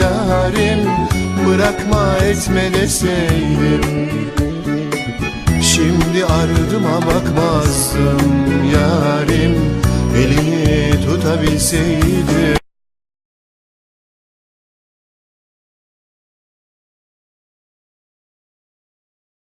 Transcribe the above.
yarim Bırakma etme deseydim. Şimdi ardıma bakmazdım yarim Elini tutabilseydim